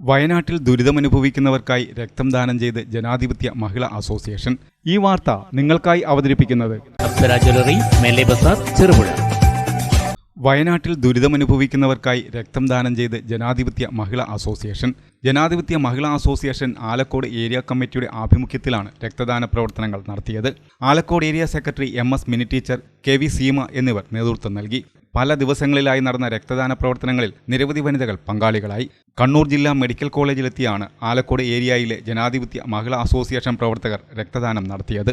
വയനാട്ടിൽ ദുരിതമനുഭവിക്കുന്നവർക്കായി രക്തം ദാനം ചെയ്ത് ജനാധിപത്യ മഹിളാ അസോസിയേഷൻ. ഈ വാർത്ത നിങ്ങൾക്കായി അവതരിപ്പിക്കുന്നത് വയനാട്ടിൽ ദുരിതമനുഭവിക്കുന്നവർക്കായി രക്തം ദാനം ചെയ്ത് ജനാധിപത്യ മഹിളാ അസോസിയേഷൻ. ജനാധിപത്യ മഹിളാ അസോസിയേഷൻ ആലക്കോട് ഏരിയ കമ്മിറ്റിയുടെ ആഭിമുഖ്യത്തിലാണ് രക്തദാന പ്രവർത്തനങ്ങൾ നടത്തിയത്. Alakode area secretary M S Mini teacher K V Seema എന്നിവർ നേതൃത്വം നൽകി. പല ദിവസങ്ങളിലായി നടന്ന രക്തദാന പ്രവർത്തനങ്ങളിൽ നിരവധി വനിതകൾ പങ്കാളികളായി. കണ്ണൂർ ജില്ലാ മെഡിക്കൽ കോളേജിലെത്തിയാണ് ആലക്കോട് ഏരിയയിലെ ജനാധിപത്യ മഹിളാ അസോസിയേഷൻ പ്രവർത്തകർ രക്തദാനം നടത്തിയത്.